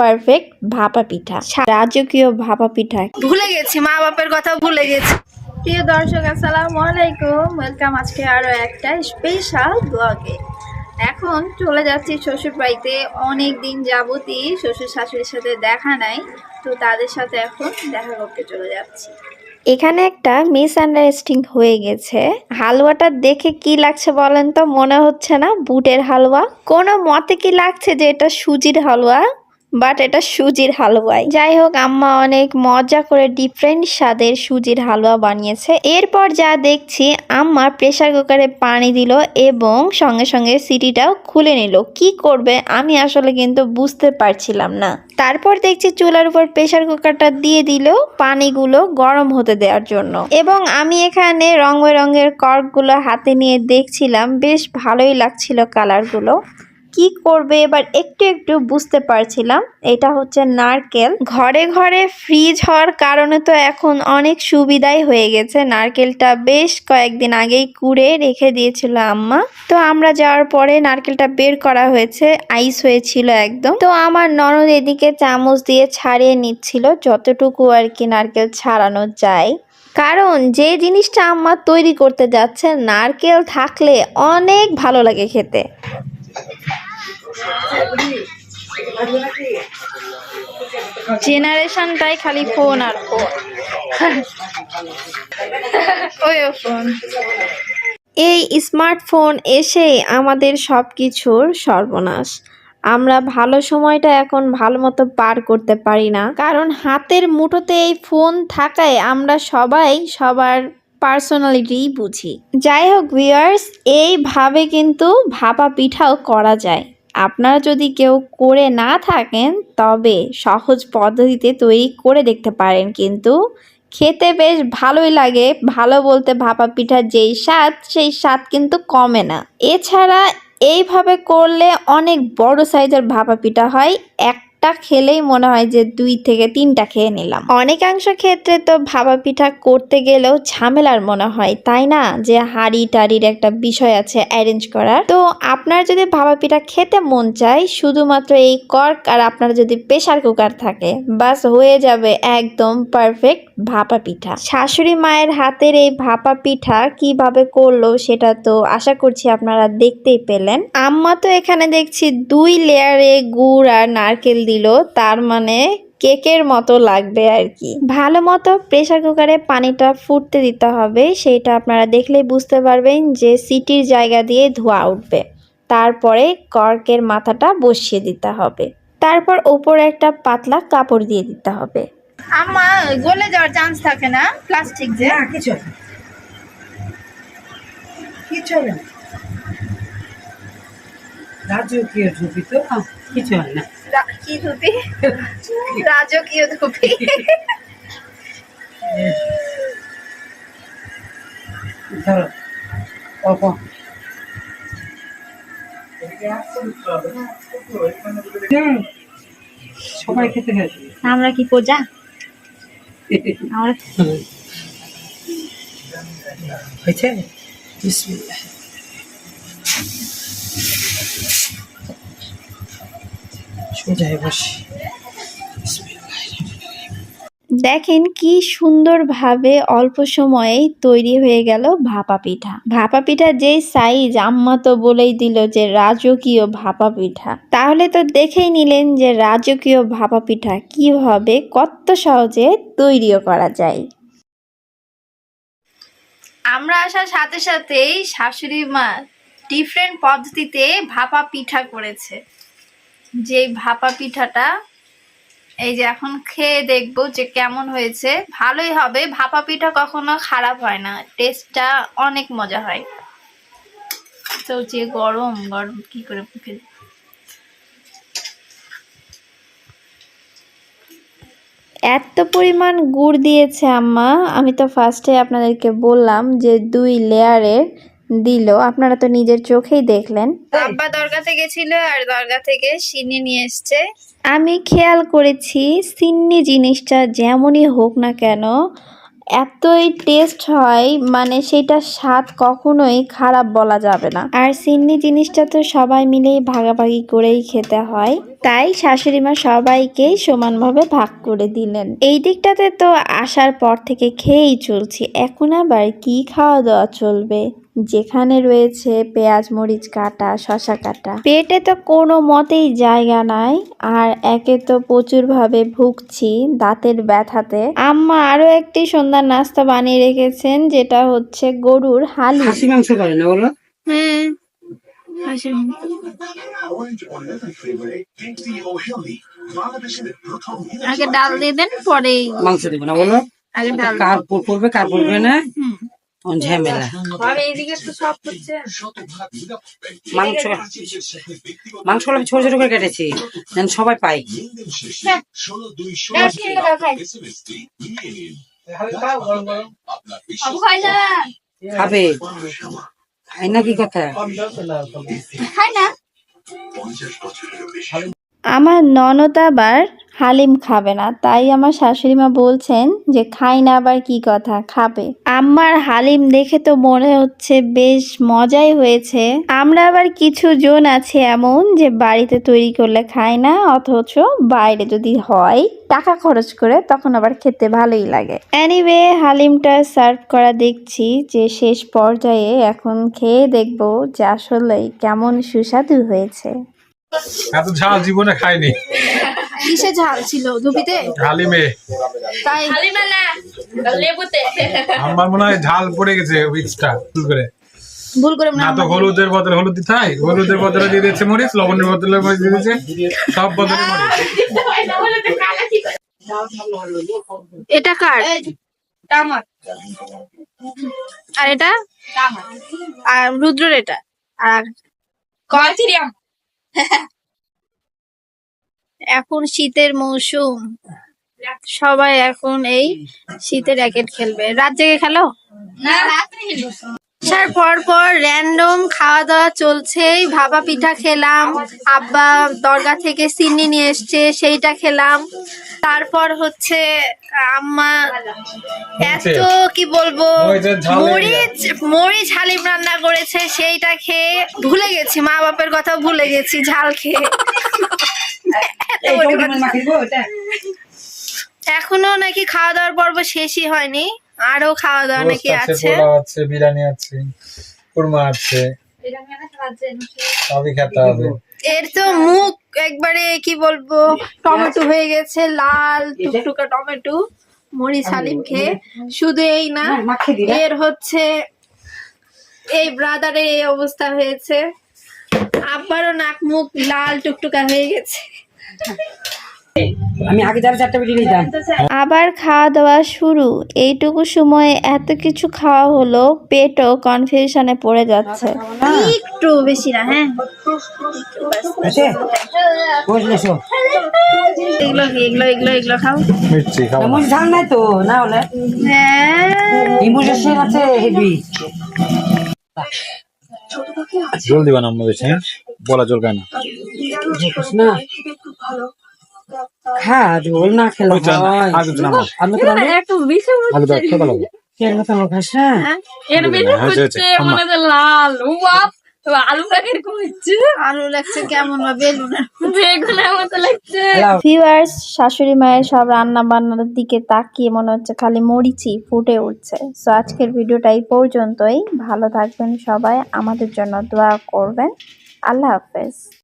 Perfect ভাপা পিঠা। রাজকীয় ভাপা পিঠা। ভুলে গেছি মা বাপের কথা ভুলে গেছি। প্রিয় দর্শক আসসালামু আলাইকুম। ওয়েলকাম আজকে আরও একটা স্পেশাল ব্লগে এখন চলে যাচ্ছি শ্বশুর বাড়িতে। অনেক দিন যাবতই শ্বশুর শাশুড়ির সাথে দেখা নাই। তো তাদের সাথে এখন দেখা করতে চলে যাচ্ছি। এখানে একটা মিস আন্ডারস্ট্যান্ডিং হয়ে গেছে। হালুয়াটা দেখে কি লাগছে বলেন তো? মনে হচ্ছে না বুটের হালুয়া। কোনো মতে কি লাগছে যে এটা সুজির হালুয়া? বাট এটা সুজির হালুয়াই যাই হোক আম্মা অনেক মজা করে ডিফারেন্ট স্বাদের সুজির হালুয়া বানিয়েছে। এরপর যা দেখছি, আম্মা প্রেসার কুকারে পানি দিল এবং সঙ্গে সঙ্গে সিটিটাও খুলে নিল। কি করবে, আমি আসলে কিন্তু বুঝতে পারছিলাম না। তারপর দেখছি চুলার উপর প্রেসার কুকারটা দিয়ে দিল পানিগুলো গরম হতে দেওয়ার জন্য। এবং আমি এখানে রং বেরঙের কর্কগুলো হাতে নিয়ে দেখছিলাম, বেশ ভালোই লাগছিল কালারগুলো কি করবে? এবার একটু একটু বুঝতে পারছিলাম। এটা হচ্ছে নারকেল। ঘরে ঘরে ফ্রিজ হওয়ার কারণে তো এখন অনেক সুবিধাই হয়ে গেছে। নারকেলটা বেশ কয়েকদিন আগেই কুড়ে রেখে দিয়েছিল আম্মা। তো আমরা যাওয়ার পরে নারকেলটা বের করা হয়েছে। আইস হয়েছিল একদম। তো আমার ননদ এদিকে চামচ দিয়ে ছাড়িয়ে নিচ্ছিল, যতটুকু আর কি নারকেল ছাড়ানো যায়। কারণ যে জিনিসটা আম্মা তৈরি করতে যাচ্ছে নারকেল থাকলে অনেক ভালো লাগে খেতে। জেনারেশনটাই খালি ফোন আর ফোন ওই ফোন এই স্মার্টফোন এসে আমাদের সব কিছুর সর্বনাশ। আমরা ভালো সময়টা এখন ভালো মতো পার করতে পারি না। কারণ হাতের মুঠোতে এই ফোন থাকায় আমরা সবাই সবার পার্সোনালিটি বুঝি। যাই হোক ভিউয়ার্স এইভাবে কিন্তু ভাপা পিঠাও করা যায়। আপনারা যদি কেউ করে না থাকেন, তবে সহজ পদ্ধতিতে তৈরি করে দেখতে পারেন। কিন্তু খেতে বেশ ভালোই লাগে। ভালো বলতে ভাপা পিঠার যেই স্বাদ, সেই স্বাদ কিন্তু কমে না। এছাড়া এইভাবে করলে অনেক বড় সাইজের ভাপা পিঠা হয়। একটা খেলেই মনে হয় যে দুই থেকে তিনটা খেয়ে নিলাম। অনেকাংশ ক্ষেত্রে তো ভাপা পিঠা করতে গেলেও ঝামেলার মনে হয়, তাই না? যে হাড়ি টাড়ির একটা বিষয় আছে অ্যারেঞ্জ করার। তো আপনার যদি ভাপা পিঠা খেতে মন চায়, শুধুমাত্র এই কর্ক আর আপনার যদি প্রেসার কুকার থাকে, বাস হয়ে যাবে একদম পারফেক্ট ভাপা পিঠা শাশুড়ি মায়ের হাতের এই ভাপা পিঠা কীভাবে করল সেটা তো আশা করছি আপনারা দেখতেই পেলেন। আম্মা তো এখানে দেখছি দুই লেয়ারে গুড় আর নারকেল দিল তার মানে কেকের মতো লাগবে আর কি। ভালো মতো প্রেসার কুকারে পানিটা ফুটতে দিতে হবে সেটা আপনারা দেখলেই বুঝতে পারবেন যে সিটির জায়গা দিয়ে ধোয়া উঠবে। তারপরে কর্কের মাথাটা বসিয়ে দিতে হবে। তারপর ওপরে একটা পাতলা কাপড় দিয়ে দিতে হবে। আম্মা গলে যাওয়ার চান্স থাকে না? প্লাস্টিক যে। কিছু না। কিছু না। রাজকীয় ঝুঁকি তো কিছু হয় না। কি ধুতি? রাজকীয় ধুতি। সবাই খেতে আমরা কি পূজা? আমরা হয়েছে? বিসমিল্লাহ। বসি। দেখেন কি সুন্দরভাবে অল্প সময়েই তৈরি হয়ে গেল ভাপা পিঠা। ভাপা পিঠা যেই সাইজ আম্মা তো বলেই দিল যে রাজকীয় ভাপা পিঠা। তাহলে তো দেখেই নিলেন যে রাজকীয় ভাপা পিঠা কীভাবে কত সহজে তৈরিও করা যায়। আমরা আসার সাথে সাথেই শাশুড়ি মা ডিফারেন্ট পদ্ধতিতে ভাপা পিঠা করেছে। যে ভাপা পিঠাটা, এই যে এখন খেয়ে দেখব যে কেমন হয়েছে। ভালোই হবে, ভাপা পিঠা কখনো খারাপ হয় না টেস্টটা অনেক মজা হয়। তো যে গরম গরম কি করে মুখে এত পরিমাণ গুড় দিয়েছে আম্মা, আমি তো ফার্স্টে আপনাদেরকে বললাম যে দুই লেয়ারের দিল। আপনারা তো নিজের চোখেই দেখলেন। আব্বা দরগাতে গেছিল আর দরগা থেকে সিনি নিয়ে এসছে। আমি খেয়াল করেছি সিন্নি জিনিসটা যেমনই হোক না কেন এতই টেস্ট হয় মানে সেটা স্বাদ কখনোই খারাপ বলা যাবে না। আর সিন্নি জিনিসটা তো সবাই মিলেই ভাগাভাগি করেই খেতে হয়। তাই শাশুড়ি মা সবাইকেই সমানভাবে ভাগ করে দিলেন। এই দিকটাতে তো আসার পর থেকে খেয়েই চলছি। এখন আবার কি খাওয়া দাওয়া চলবে? যেখানে রয়েছে পেঁয়াজ মরিচ কাটা শশা কাটা। পেটে তো কোনো মতেই জায়গা নাই আর একে তো প্রচুরভাবে ভুগছি দাঁতের ব্যথাতে। আম্মা আরও একটি সন্ধ্যার নাস্তা বানিয়ে রেখেছেন যেটা হচ্ছে গরুর হালি খাসি মাংস করে না বলো? হুম আগে ডাল দিয়ে দেন পরে মাংস দিব না বলো? আগে ডাল। কার পড়বে কার পড়বে না? ঝামেলা। মাংস আমি ছোট ছোট করে কেটেছি যেন সবাই পাই খাই না খাবে। খাই না কি কথা খাই না। আমার ননদ আবার হালিম খাবে না, তাই আমার শাশুড়ি মা বলছেন যে খাই না আবার কি কথা, খাবে। আমার হালিম দেখে তো মনে হচ্ছে বেশ মজাই হয়েছে। আমরা আবার কিছু জন আছে এমন যে বাড়িতে তৈরি করলে খায় না, অথচ বাইরে যদি হয় টাকা খরচ করে তখন আবার খেতে ভালোই লাগে। এনিওয়ে হালিমটা সার্ভ করা দেখছি যে শেষ পর্যায়ে এখন খেয়ে দেখব যে আসলে কেমন সুস্বাদু হয়েছে। এত ঝাল জীবনে খাইনি। কিসে ঝাল ছিল ধুপিতে? হালিমে তাই? হালিমা না লেবুতে। আমার মনে হয় ঝাল পড়ে গেছে উইক্সটা ভুল করে। ভুল করে না তো হলুদের বদলে হলুদ দিতে হয়? হলুদের বদলে দিয়ে দিয়েছে মরিচ লবণের বদলে মরিচ দিয়ে দিয়েছে সব বদলে মরিচ। এটা কার? আর এটা? আর রুদ্রের এটা? আর এখন শীতের মৌসুম। সবাই এখন এই শীতের র্যাকেট খেলবে। রাত জেগে খেলো? আসার পর পর র্যান্ডম খাওয়া দাওয়া চলছেই ভাপা পিঠা খেলাম। আব্বা দরগা থেকে সিন্নি নিয়ে এসছে সেইটা খেলাম। তারপর হচ্ছে আম্মা এত কি বলব? মরিচ মরিচ হালিম রান্না করেছে সেইটা খেয়ে ভুলে গেছি মা বাপের কথা ভুলে গেছি ঝাল খেয়ে। এখনও নাকি খাওয়া দাওয়ার পর্ব শেষই হয়নি আরও খাওয়া দাওয়া নাকি আছে আছে? পোলাও আছে বিরিয়ানি আছে কুরমা আছে। সবই খেতে হবে। এর তো মুখ একবারে কি বলব টমেটো হয়ে গেছে লাল টুকটুকা টমেটো মরিচ আলিম খেয়ে শুধু এই না এর হচ্ছে এই ব্রাদারের এই অবস্থা হয়েছে। আবারও নাক মুখ লাল টুকটুকা হয়ে গেছে। আমি আগে যারা চারটা বেরিয়ে নিতাম। আবার খাওয়া দাওয়া শুরু। এইটুকু সময়ে এত কিছু খাওয়া হলো পেটও কনফিউশনে পড়ে যাচ্ছে। একটু বেশি না হ্যাঁ। আছে বুঝলে এগুলো এগুলো এগুলো এগুলো খাও। মির্চি খাব এমন ঝাল নাই তো না হলে? হ্যাঁ। ইমোশন আছে হেভি। হ্যাঁ? বলা চলবে না। না? খা ঝোল না খেলে হয়। তো। আমি তো একটু বেশি তো না এর ভিতরে হয়েছে, হয়েছে। হচ্ছে হচ্ছে লাল। আলুটা কীরকম হচ্ছে। আলু লাগছে কেমন বেগুনের মতো। লাগছে। ভিউয়ার্স শাশুড়ি মায়ের সব রান্না বান্নার দিকে তাকিয়ে মনে হচ্ছে খালি মরিচি ফুটে উঠছে। সো আজকের ভিডিওটা এই পর্যন্তই। ভালো থাকবেন সবাই। আমাদের জন্য দোয়া করবেন। আল্লাহ হাফেজ।